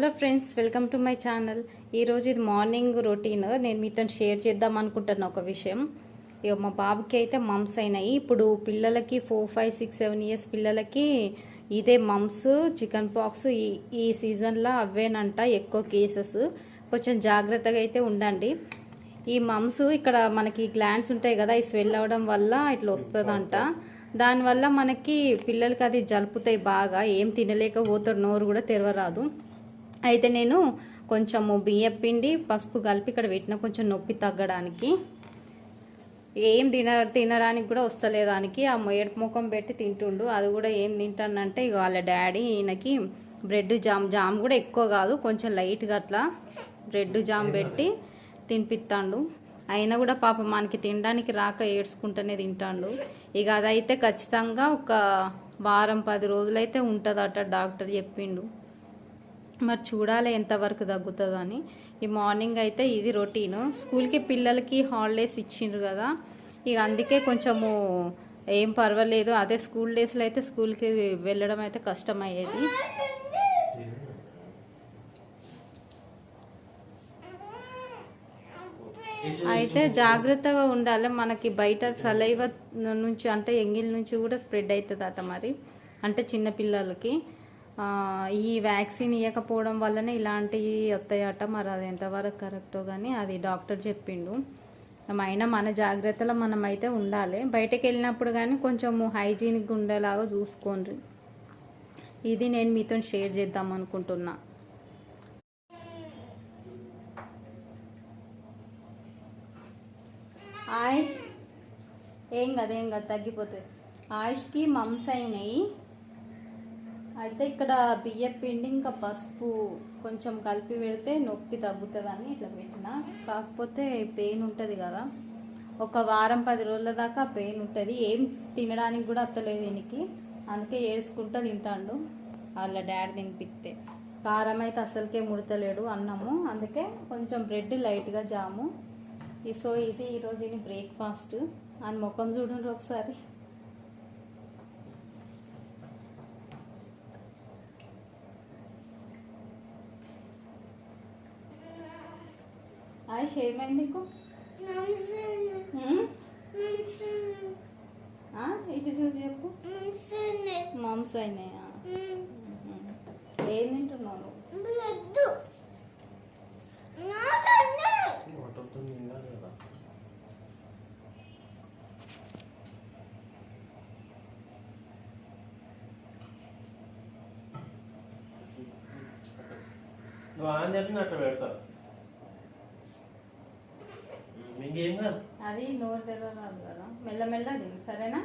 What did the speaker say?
Hello friends welcome to my channel ఈరోజు ఇది morning routine నేను మీతో షేర్ చేద్దాం అనుకుంటున్న ఒక విషయం. ఇక మా బాబుకి అయితే మమ్స్ అయినాయి. ఇప్పుడు పిల్లలకి four five six seven years పిల్లలకి ఇదే మమ్స్ చికెన్ పాక్స్ ఈ ఈ సీజన్లో అవేనంట ఎక్కువ కేసెస్ కొంచెం జాగ్రత్తగా అయితే ఉండండి. ఈ మమ్స్ ఇక్కడ మనకి గ్లాండ్స్ ఉంటాయి కదా ఈ స్వెల్ అవ్వడం వల్ల ఇట్లా వస్తుందంట. దానివల్ల మనకి పిల్లలకి అది జలుపుతాయి బాగా. ఏం తినలేకపోతారు నోరు కూడా తెరవరాదు. అయితే నేను కొంచెము బియ్యం పిండి పసుపు కలిపి ఇక్కడ పెట్టిన కొంచెం నొప్పి తగ్గడానికి. ఏం తిన తినడానికి కూడా వస్తలేదానికి. ఆ ఏడుపు ముఖం పెట్టి తింటుండు. అది కూడా ఏం తింటానంటే ఇక వాళ్ళ డాడీ ఈయనకి బ్రెడ్ జామ్ జామ్ కూడా ఎక్కువ కాదు కొంచెం లైట్గా అట్లా బ్రెడ్ జామ్ పెట్టి తినిపిస్తాడు అయినా కూడా పాపం మనకి తినడానికి రాక ఏడ్చుకుంటూనే తింటాడు. ఇక అదైతే ఖచ్చితంగా ఒక వారం పది రోజులైతే ఉంటుందట డాక్టర్ చెప్పిండు. మరి చూడాలి ఎంతవరకు తగ్గుతుందని. ఈ మార్నింగ్ అయితే ఇది రొటీను. స్కూల్కి పిల్లలకి హాలిడేస్ ఇచ్చిండ్రు కదా. ఇక అందుకే కొంచెము ఏం పర్వాలేదు. అదే స్కూల్ డేస్లో అయితే స్కూల్కి వెళ్ళడం అయితే కష్టమయ్యేది. అయితే జాగ్రత్తగా ఉండాలి. మనకి బయట సలైవ నుంచి అంటే ఎంగిల్ నుంచి కూడా స్ప్రెడ్ అవుతుందట మరి. అంటే చిన్నపిల్లలకి ఈ వ్యాక్సిన్ ఇవ్వకపోవడం వల్లనే ఇలాంటివి వస్తాయట మరి అది ఎంతవరకు కరెక్టో కానీ అది డాక్టర్ చెప్పిండు. అయినా మన జాగ్రత్తలో మనం అయితే ఉండాలి. బయటకు వెళ్ళినప్పుడు కానీ కొంచెము హైజీనిక్గా ఉండేలాగా చూసుకోండి. ఇది నేను మీతో షేర్ చేద్దాం అనుకుంటున్నా. ఆయుష్ ఏం కదా ఏం కదా తగ్గిపోతుంది. ఆయుష్కి మమ్స్ అయినాయి అయితే ఇక్కడ బియ్య పిండి ఇంకా పసుపు కొంచెం కలిపి పెడితే నొప్పి తగ్గుతుందని ఇట్లా పెట్టిన. కాకపోతే పెయిన్ ఉంటుంది కదా. ఒక వారం పది రోజుల దాకా పెయిన్ ఉంటుంది. ఏం తినడానికి కూడా అత్తలేదు దీనికి అందుకే ఏడుచుకుంటూ తింటాడు. వాళ్ళ డాడీ తినిపిస్తే కారం అయితే అసలుకే ముడతలేడు అన్నము. అందుకే కొంచెం బ్రెడ్ లైట్గా జాము. సో ఇది ఈరోజు ఇది బ్రేక్ఫాస్ట్. అని ముఖం చూడండి ఒకసారి. ఆయుష్ ఏమైంది నీకు? ఇటు చూసి చెప్పు. మమ్స్ అయినాయా ఏం తింటున్నావు నువ్వు? మొత్తం తినాలి కదా నువ్వు ఆన్ చెప్పిన అట్లా పెడతావు ఇంకేం కాదు అది నోరు తెరవరాదు కదా మెల్లమెల్ల తిను సరేనా